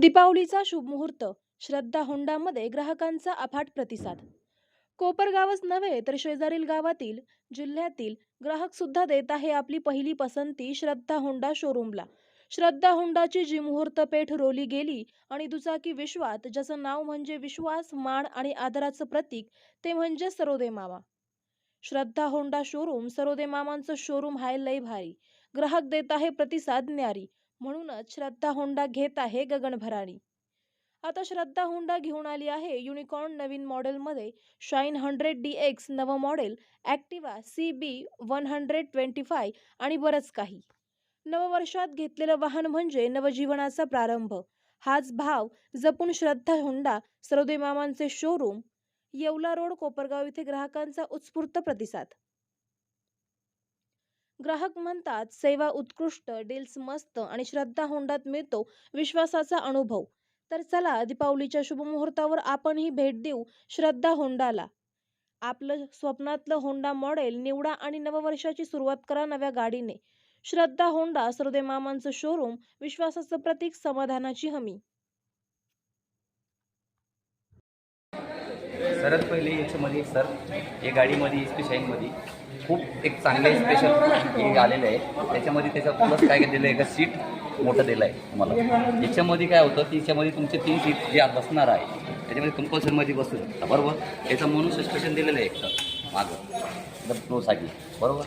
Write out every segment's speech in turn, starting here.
दीपावलीचा शुभमुहूर्त श्रद्धा होंडामध्ये ग्राहकांचा अफाट प्रतिसाद. कोपरगावच नव्हे तर शेजारील गावातील जिल्ह्यातील ग्राहक सुद्धा देत आहे आपली पहिली पसंती श्रद्धा होंडा शोरूमला. श्रद्धा होंडाची जी मुहूर्त पेठ रोली गेली आणि दुचाकी विश्वात ज्याचं नाव म्हणजे विश्वास मान आणि आदराचं प्रतीक ते म्हणजे सरोदे मामा. श्रद्धा होंडा शोरूम सरोदे मामांचं शोरूम हाय लय भारी. ग्राहक देत आहे प्रतिसाद न्यारी. म्हणूनच श्रद्धा होंडा घेत आहे गगनभराणी आता श्रद्धा होंडा घेऊन आली आहे युनिकॉर्न नवीन मॉडेलमध्ये शाईन हंड्रेड डी एक्स नवं model Activa C B one hundred twenty five आणि बरंच काही. नववर्षात घेतलेलं वाहन म्हणजे नवजीवनाचा प्रारंभ. हाच भाव जपून श्रद्धा होंडा सरोदे मामांचे शोरूम येवला रोड कोपरगाव येथे ग्राहकांचा उत्स्फूर्त प्रतिसाद. ग्राहक म्हणतात सेवा उत्कृष्ट डील्स मस्त आणि श्रद्धा होंडात मिळतो विश्वासाचा अनुभव. तर चला दीपावलीच्या शुभमुहूर्तावर आपणही भेट देऊ श्रद्धा होंडाला. आपलं स्वप्नातलं होंडा मॉडेल निवडा आणि नववर्षाची सुरुवात करा नव्या गाडीने. श्रद्धा होंडा सरोदे मामांचं शोरूम विश्वासाचं प्रतीक समाधानाची हमी. सर्वात पहिले याच्यामध्ये सर या गाडीमध्ये एस पी शाईनमध्ये खूप एक चांगले स्पेशल हे आलेलं आहे. त्याच्यामध्ये त्याचा प्लस काय दिलं आहे का सीट मोठं दिलं आहे तुम्हाला. याच्यामध्ये काय होतं की याच्यामध्ये तुमचे तीन सीट जे आत बसणार आहे त्याच्यामध्ये कंपल्सरीमध्ये बसू शकता बरोबर? याचं म्हणून सस्पेशन दिलेलं आहे एक तर मागं एकदम क्लोसाठी बरोबर?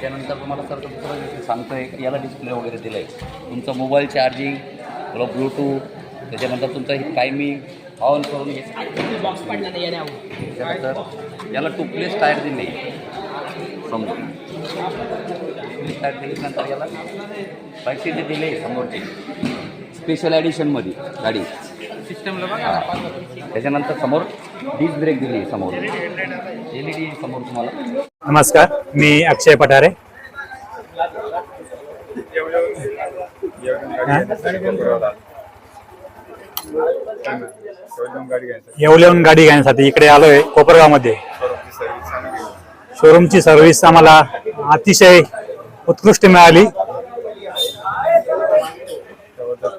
त्यानंतर तुम्हाला सर दुसरं सांगतो आहे की याला डिस्प्ले वगैरे दिलं आहे तुमचं मोबाईल चार्जिंग तुला ब्लूटूथ त्याच्यानंतर तुमचं टायमिंग ऑन करून हे बॉक्स पडला नाही येण्यावर त्यानंतर याला टुपलेस टायर दिले समोर टुपलेस टायर दिल्यानंतर याला पैसे जे दिले समोरचे स्पेशल ॲडिशनमध्ये गाडी सिस्टमला हा. त्याच्यानंतर समोर डिस्क ब्रेक दिली समोर एल ई डी समोर तुम्हाला नमस्कार मी अक्षय पठारे येवलेहून गाडी घेण्यासाठी इकडे आलोय कोपरगावमध्ये. शोरूमची सर्व्हिस आम्हाला अतिशय उत्कृष्ट मिळाली.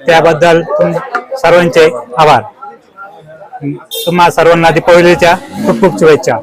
त्याबद्दल तुम सर्वांचे आभार. तुम्हा सर्वांना दीपावलीच्या खूप खूप शुभेच्छा.